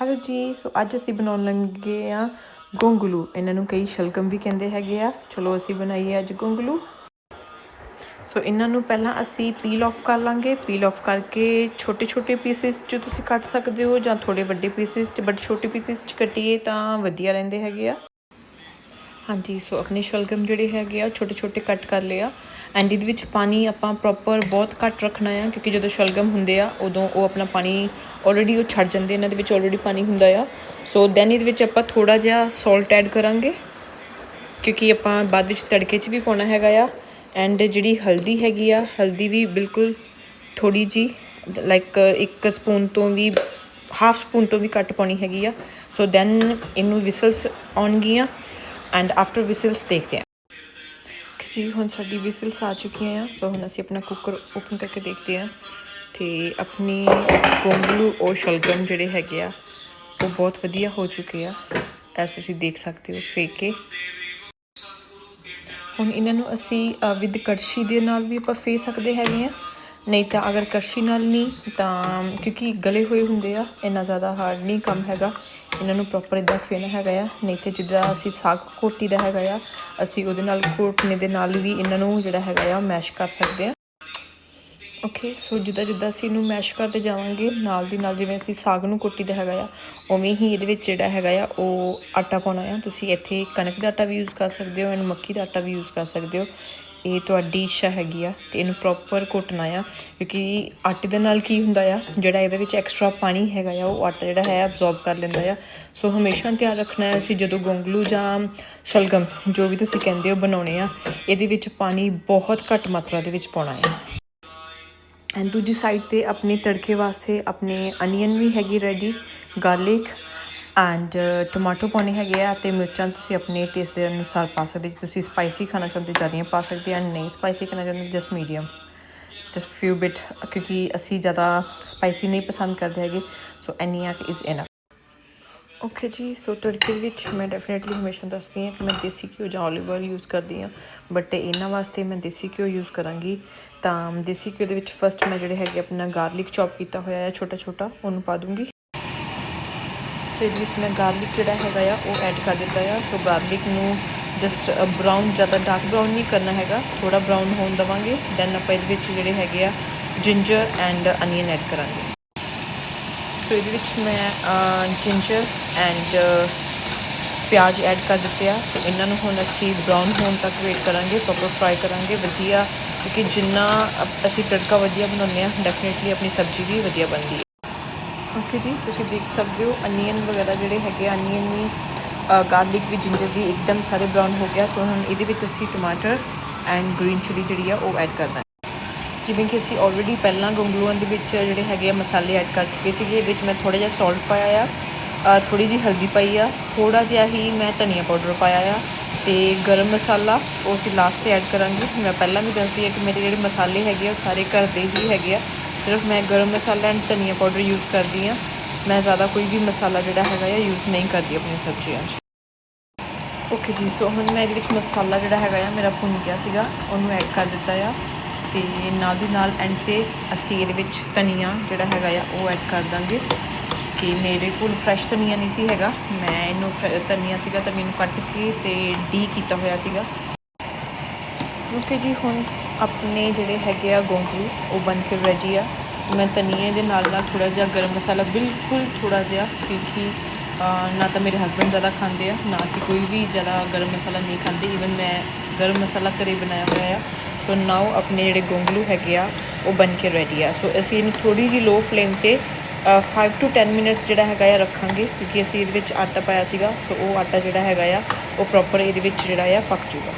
Hello ਜੀ, ਸੋ ਅੱਜ ਅਸੀਂ ਬਣਾਉਣ ਲੱਗੇ ਆ ਗੋਂਗਲੂ। ਇਹਨਾਂ ਨੂੰ ਕਈ ਸ਼ਲਗਮ ਵੀ ਕਹਿੰਦੇ ਹੈਗੇ ਆ। ਚਲੋ ਅਸੀਂ ਬਣਾਈਏ ਅੱਜ ਗੋਂਗਲੂ। ਸੋ ਇਹਨਾਂ ਨੂੰ ਪਹਿਲਾਂ ਅਸੀਂ ਪੀਲ ਆਫ ਕਰ ਲਾਂਗੇ। ਪੀਲ ਆਫ ਕਰਕੇ ਛੋਟੇ ਛੋਟੇ ਪੀਸਿਸ 'ਚ ਤੁਸੀਂ ਕੱਟ ਸਕਦੇ ਹੋ ਜਾਂ ਥੋੜੇ ਵੱਡੇ ਪੀਸਿਸ 'ਚ ਬਟ ਛੋਟੇ ਪੀਸਿਸ 'ਚ ਕੱਟੀਏ ਤਾਂ ਵਧੀਆ ਰਹਿੰਦੇ ਹੈਗੇ ਆ। ਹਾਂਜੀ ਸੋ ਆਪਣੇ ਸ਼ਲਗਮ ਜਿਹੜੇ ਹੈਗੇ ਆ ਛੋਟੇ ਛੋਟੇ ਕੱਟ ਕਰ ਲਿਆ ਐਂਡ ਇਹਦੇ ਵਿੱਚ ਪਾਣੀ ਆਪਾਂ ਪ੍ਰੋਪਰ ਬਹੁਤ ਘੱਟ ਰੱਖਣਾ ਆ, ਕਿਉਂਕਿ ਜਦੋਂ ਸ਼ਲਗਮ ਹੁੰਦੇ ਆ, ਉਦੋਂ ਉਹ ਆਪਣਾ ਪਾਣੀ ਆਲਰੇਡੀ ਉਹ ਛੱਡ ਜਾਂਦੇ ਇਹਨਾਂ ਦੇ ਵਿੱਚ ਆਲਰੇਡੀ ਪਾਣੀ ਹੁੰਦਾ ਆ। ਸੋ ਦੈਨ ਇਹਦੇ ਵਿੱਚ ਆਪਾਂ ਥੋੜਾ ਜਿਹਾ ਸਾਲਟ ਐਡ ਕਰਾਂਗੇ, ਕਿਉਂਕਿ ਆਪਾਂ ਬਾਅਦ ਵਿੱਚ ਤੜਕੇ 'ਚ ਵੀ ਪਾਉਣਾ ਹੈਗਾ ਆ। ਐਂਡ ਜਿਹੜੀ ਹਲਦੀ ਹੈਗੀ ਆ, ਹਲਦੀ ਵੀ ਬਿਲਕੁਲ ਥੋੜੀ ਜੀ ਲਾਈਕ ਇੱਕ ਸਪੂਨ ਤੋਂ ਵੀ ਹਾਫ ਸਪੂਨ ਤੋਂ ਵੀ ਘੱਟ ਪਾਉਣੀ ਹੈਗੀ ਆ। ਸੋ ਦੈਨ ਇਹਨੂੰ ਵਿਸਲਸ ਆਉਣਗੀਆਂ। ਐਂਡ ਆਫਟਰ ਵਿਸਲਸ ਦੇਖਦੇ ਹਾਂ ਕਿ ਜੀ ਹੁਣ ਸਾਡੀ ਵਿਸਲਸ ਆ ਚੁੱਕੀਆਂ ਆ। ਸੋ ਹੁਣ ਅਸੀਂ ਆਪਣਾ ਕੁੱਕਰ ਓਪਨ ਕਰਕੇ ਦੇਖਦੇ ਹਾਂ। ਤੇ ਆਪਣੀ ਗੋਂਗਲੂ ਔਰ ਸ਼ਲਗਮ ਜਿਹੜੇ ਹੈਗੇ ਆ, ਉਹ ਬਹੁਤ ਵਧੀਆ ਹੋ ਚੁੱਕੇ ਆ। ਐਸ ਤੁਸੀਂ ਦੇਖ ਸਕਦੇ ਹੋ ਫੇਕ ਕੇ। ਹੁਣ ਇਹਨਾਂ ਨੂੰ ਅਸੀਂ ਵਿਦ ਕੜਛੀ ਦੇ ਨਾਲ ਵੀ ਆਪਾਂ ਫੇ ਸਕਦੇ ਹੈਗੇ ਆ। ਨਹੀਂ ਤਾਂ ਅਗਰ ਕੜਛੀ ਨਾਲ ਨਹੀਂ, ਤਾਂ ਕਿਉਂਕਿ ਗਲੇ ਹੋਏ ਹੁੰਦੇ ਆ, ਇੰਨਾ ਜ਼ਿਆਦਾ ਹਾਰਡ ਨਹੀਂ ਕੰਮ ਹੈਗਾ। ਇਹਨਾਂ ਨੂੰ ਪ੍ਰੋਪਰ ਇਦਾਂ ਫੇਣਾ ਹੈਗਾ ਆ, ਨਹੀਂ ਤੇ ਜਿੱਦਾਂ ਅਸੀਂ ਸਾਗ ਕੋਟੀ ਦਾ ਹੈਗਾ ਆ, ਅਸੀਂ ਉਹਦੇ ਨਾਲ ਕੋਟਨੇ ਦੇ ਨਾਲ ਵੀ ਇਹਨਾਂ ਨੂੰ ਜਿਹੜਾ ਹੈਗਾ ਆ ਮੈਸ਼ ਕਰ ਸਕਦੇ ਆ। ਓਕੇ ਸੋ ਜਿੱਦਾਂ ਜਿੱਦਾਂ ਅਸੀਂ ਇਹਨੂੰ ਮੈਸ਼ ਕਰਦੇ ਜਾਵਾਂਗੇ, ਨਾਲ ਦੀ ਨਾਲ ਜਿਵੇਂ ਅਸੀਂ ਸਾਗ ਨੂੰ ਕੋਟੀ ਦਾ ਹੈਗਾ ਆ, ਉਵੇਂ ਹੀ ਇਹਦੇ ਵਿੱਚ ਜਿਹੜਾ ਹੈਗਾ ਆ, ਉਹ ਆਟਾ ਪਾਉਣਾ ਆ। ਤੁਸੀਂ ਇੱਥੇ ਕਣਕ ਦਾ ਆਟਾ ਵੀ ਯੂਜ਼ ਕਰ ਸਕਦੇ ਹੋ ਐਂਡ ਮੱਕੀ ਦਾ ਆਟਾ ਵੀ ਯੂਜ਼ ਕਰ ਸਕਦੇ ਹੋ। ਇਹ ਤੁਹਾਡੀ ਇੱਛਾ ਹੈਗੀ ਆ ਤੇ ਇਹਨੂੰ ਪ੍ਰੋਪਰ ਘੁੱਟਣਾ ਆ, ਕਿਉਂਕਿ ਆਟੇ ਦੇ ਨਾਲ ਕੀ ਹੁੰਦਾ ਆ, ਜਿਹੜਾ ਇਹਦੇ ਵਿੱਚ ਐਕਸਟਰਾ ਪਾਣੀ ਹੈਗਾ ਆ, ਉਹ ਆਟਾ ਜਿਹੜਾ ਹੈ ਅਬਜ਼ੌਰਬ ਕਰ ਲੈਂਦਾ ਆ। ਸੋ ਹਮੇਸ਼ਾ ਧਿਆਨ ਰੱਖਣਾ ਹੈ ਅਸੀਂ ਜਦੋਂ ਗੋਂਗਲੂ ਜਾਂ ਸ਼ਲਗਮ, ਜੋ ਵੀ ਤੁਸੀਂ ਕਹਿੰਦੇ ਹੋ ਬਣਾਉਣੇ ਆ, ਇਹਦੇ ਵਿੱਚ ਪਾਣੀ ਬਹੁਤ ਘੱਟ ਮਾਤਰਾ ਦੇ ਵਿੱਚ ਪਾਉਣਾ ਹੈ ਐਂਡ ਦੂਜੀ ਸਾਈਡ ਤੇ ਆਪਣੇ ਤੜਕੇ ਵਾਸਤੇ ਆਪਣੇ ਅਨੀਅਨ ਵੀ ਹੈਗੀ ready garlic and tomato uh, ਪਾਉਣੇ ਹੈਗੇ ਆ ਤੇ ਮਿਰਚਾਂ ਤੁਸੀਂ ਆਪਣੇ ਟੇਸਟ ਦੇ ਅਨੁਸਾਰ ਪਾ ਸਕਦੇ ਤੁਸੀਂ ਸਪਾਈਸੀ ਖਾਣਾ ਚਾਹੁੰਦੇ ਜ਼ਿਆਦੀਆਂ ਪਾ ਸਕਦੇ ਐਂਡ ਨਹੀਂ ਸਪਾਈਸੀ ਖਾਣਾ ਚਾਹੁੰਦੇ just medium just few bit ਕਿਉਂਕਿ ਅਸੀਂ ਜ਼ਿਆਦਾ ਸਪਾਈਸੀ ਨਹੀਂ ਪਸੰਦ ਕਰਦੇ ਹੈਗੇ so onion is enough okay ji so ਤੜਕੇ ਵਿੱਚ ਮੈਂ ਡੈਫੀਨਿਟਲੀ ਹਮੇਸ਼ਾ ਦੱਸਦੀ ਹਾਂ ਕਿ ਮੈਂ ਦੇਸੀ ਘਿਓ ਜਾਂ ਓਲੀਵ oil ਯੂਜ਼ ਕਰਦੀ ਹਾਂ। ਬਟ ਇਹਨਾਂ ਵਾਸਤੇ ਮੈਂ ਦੇਸੀ ਘਿਓ ਯੂਜ਼ ਕਰਾਂਗੀ। ਤਾਂ ਦੇਸੀ ਘਿਓ ਦੇ ਵਿੱਚ ਫਸਟ ਮੈਂ ਜਿਹੜੇ ਹੈਗੇ ਆਪਣਾ ਗਾਰਲਿਕ ਚੌਪ ਕੀਤਾ ਹੋਇਆ ਹੈ ਛੋਟਾ ਛੋਟਾ ਉਹਨੂੰ ਪਾ ਦੂੰਗੀ। ਸੋ ਇਹਦੇ ਵਿੱਚ ਮੈਂ ਗਾਰਲਿਕ ਜਿਹੜਾ ਹੈਗਾ ਆ, ਉਹ ਐਡ ਕਰ ਦਿੱਤਾ ਆ। ਸੋ ਗਾਰਲਿਕ ਨੂੰ ਜਸਟ ਬਰਾਊਨ ਜ਼ਿਆਦਾ ਡਾਰਕ ਬਰਾਊਨ ਨਹੀਂ ਕਰਨਾ ਹੈਗਾ ਥੋੜਾ ਬਰਾਊਨ ਹੋਣ ਦਵਾਂਗੇ। ਦੈਨ ਆਪਾਂ ਇਹਦੇ ਵਿੱਚ ਜਿਹੜੇ ਹੈਗੇ ਆ ਜਿੰਜਰ ਐਂਡ ਅਨੀਅਨ ਐਡ ਕਰਾਂਗੇ। ਸੋ ਇਹਦੇ ਵਿੱਚ ਮੈਂ ਜਿੰਜਰ ਐਂਡ ਪਿਆਜ਼ ਐਡ ਕਰ ਦਿੱਤੇ ਆ। ਸੋ ਇਹਨਾਂ ਨੂੰ ਹੁਣ ਅਸੀਂ ਬਰਾਊਨ ਹੋਣ ਤੱਕ ਵੇਟ ਕਰਾਂਗੇ ਪ੍ਰੋਪਰ ਫਰਾਈ ਕਰਾਂਗੇ। ਵਧੀਆ, ਕਿਉਂਕਿ ਜਿੰਨਾ ਅਸੀਂ ਤੜਕਾ ਵਧੀਆ ਬਣਾਉਂਦੇ ਆ ਡੈਫੀਨਿਟਲੀ ਆਪਣੀ ਸਬਜ਼ੀ ਵੀ ਵਧੀਆ ਬਣਦੀ ਹੈ ਓਕੇ ਜੀ, ਤੁਸੀਂ ਦੇਖ ਸਕਦੇ ਹੋ ਅਨੀਅਨ ਵਗੈਰਾ ਜਿਹੜੇ ਹੈਗੇ ਅਨੀਅਨ ਵੀ ਗਾਰਲਿਕ ਵੀ ਜਿੰਜਰ ਵੀ ਇੱਕਦਮ ਸਾਰੇ ਬਰਾਊਨ ਹੋ ਗਿਆ ਸੋ ਹੁਣ ਇਹਦੇ ਵਿੱਚ ਅਸੀਂ ਟਮਾਟਰ ਐਂਡ ਗ੍ਰੀਨ ਚਿਲੀ ਜਿਹੜੀ ਆ, ਉਹ ਐਡ ਕਰਨਾ ਜਿਵੇਂ ਕਿ ਅਸੀਂ ਆਲਰੇਡੀ ਪਹਿਲਾਂ ਗੰਗਲੂਆਂ ਦੇ ਵਿੱਚ ਜਿਹੜੇ ਹੈਗੇ ਆ ਮਸਾਲੇ ਐਡ ਕਰ ਚੁੱਕੇ ਸੀਗੇ, ਇਹਦੇ ਵਿੱਚ ਮੈਂ ਥੋੜਾ ਜਿਹਾ ਸਾਲਟ ਪਾਇਆ ਆ ਥੋੜੀ ਜਿਹੀ ਹਲਦੀ ਪਾਈ ਆ ਥੋੜਾ ਜਿਹਾ ਹੀ ਮੈਂ ਧਨੀਆ ਪਾਊਡਰ ਪਾਇਆ ਆ ਤੇ ਗਰਮ ਮਸਾਲਾ, ਉਹ ਅਸੀਂ ਲਾਸਟ ਤੇ ਐਡ ਕਰਾਂਗੇ। ਮੈਂ ਪਹਿਲਾਂ ਵੀ ਦੱਸਦੀ ਆ ਕਿ ਮੇਰੇ ਜਿਹੜੇ ਮਸਾਲੇ ਹੈਗੇ ਆ ਸਾਰੇ ਘਰ ਦੇ ਹੀ ਹੈਗੇ ਆ। ਸਿਰਫ ਮੈਂ ਗਰਮ ਮਸਾਲਾ ਐਂਡ ਧਨੀਆ ਪਾਊਡਰ ਯੂਜ਼ ਕਰਦੀ ਆ ਮੈਂ ਜ਼ਿਆਦਾ ਕੋਈ ਵੀ ਮਸਾਲਾ ਜਿਹੜਾ ਹੈਗਾ ਆ ਯੂਜ਼ ਨਹੀਂ ਕਰਦੀ ਆਪਣੀ ਸਬਜ਼ੀਆਂ 'ਚ। ਓਕੇ ਜੀ ਸੋ ਹੁਣ ਮੈਂ ਇਹਦੇ ਵਿੱਚ ਮਸਾਲਾ ਜਿਹੜਾ ਹੈਗਾ ਆ, ਮੇਰਾ ਭੁੰਨ ਗਿਆ ਸੀਗਾ। ਉਹਨੂੰ ਐਡ ਕਰ ਦਿੱਤਾ ਆ। ਤੇ ਨਾਲ ਦੀ ਨਾਲ ਐਂਡ ਤੇ ਅਸੀਂ ਇਹਦੇ ਵਿੱਚ ਧਨੀਆ ਜਿਹੜਾ ਹੈਗਾ ਆ, ਉਹ ਐਡ ਕਰ ਦਾਂਗੇ। ਕਿ ਮੇਰੇ ਕੋਲ ਫਰੈਸ਼ ਧਨੀਆ ਨਹੀਂ ਸੀ ਹੈਗਾ। ਮੈਂ ਇਹਨੂੰ ਧਨੀਆ ਸੀਗਾ ਤਾਂ ਮੈਨੂੰ ਕੱਟ ਕੇ ਤੇ ਡੀ ਕੀਤਾ ਹੋਇਆ ਸੀਗਾ। ਕਿਉਂਕਿ ਜੀ ਹੁਣ ਆਪਣੇ ਜਿਹੜੇ ਹੈਗੇ ਆ ਗੋਂਗਲੂ, ਉਹ ਬਣ ਕੇ ਰੈਡੀ ਆ। ਸੋ ਮੈਂ ਧਨੀਏ ਦੇ ਨਾਲ ਨਾਲ ਥੋੜਾ ਜਿਹਾ ਗਰਮ ਮਸਾਲਾ ਬਿਲਕੁਲ ਥੋੜਾ ਜਿਹਾ, ਕਿਉਂਕਿ ਨਾ ਤਾਂ ਮੇਰੇ ਹਸਬੰਡ ਜ਼ਿਆਦਾ ਖਾਂਦੇ ਆ, ਨਾ ਅਸੀਂ ਕੋਈ ਵੀ ਜ਼ਿਆਦਾ ਗਰਮ ਮਸਾਲਾ ਨਹੀਂ ਖਾਂਦੇ। ਈਵਨ ਮੈਂ ਗਰਮ ਮਸਾਲਾ ਘਰੇ ਬਣਾਇਆ ਹੋਇਆ ਆ। ਸੋ ਨਾਓ ਆਪਣੇ ਜਿਹੜੇ ਗੋਂਗਲੂ ਹੈਗੇ ਆ, ਉਹ ਬਣ ਕੇ ਰੈਡੀ ਆ। ਸੋ ਅਸੀਂ ਇਹਨੂੰ ਥੋੜੀ ਜੀ ਲੋ ਫਲੇਮ ਤੇ 5 ਟੂ 10 ਮਿੰਟਸ ਜਿਹੜਾ ਹੈਗਾ ਆ ਰੱਖਾਂਗੇ, ਕਿਉਂਕਿ ਅਸੀਂ ਇਹਦੇ ਵਿੱਚ ਆਟਾ ਪਾਇਆ ਸੀਗਾ। ਸੋ ਉਹ ਆਟਾ ਜਿਹੜਾ ਹੈਗਾ ਆ, ਉਹ ਪ੍ਰੋਪਰ ਇਹਦੇ ਵਿੱਚ ਜਿਹੜਾ ਆ, ਪੱਕ ਜੂਗਾ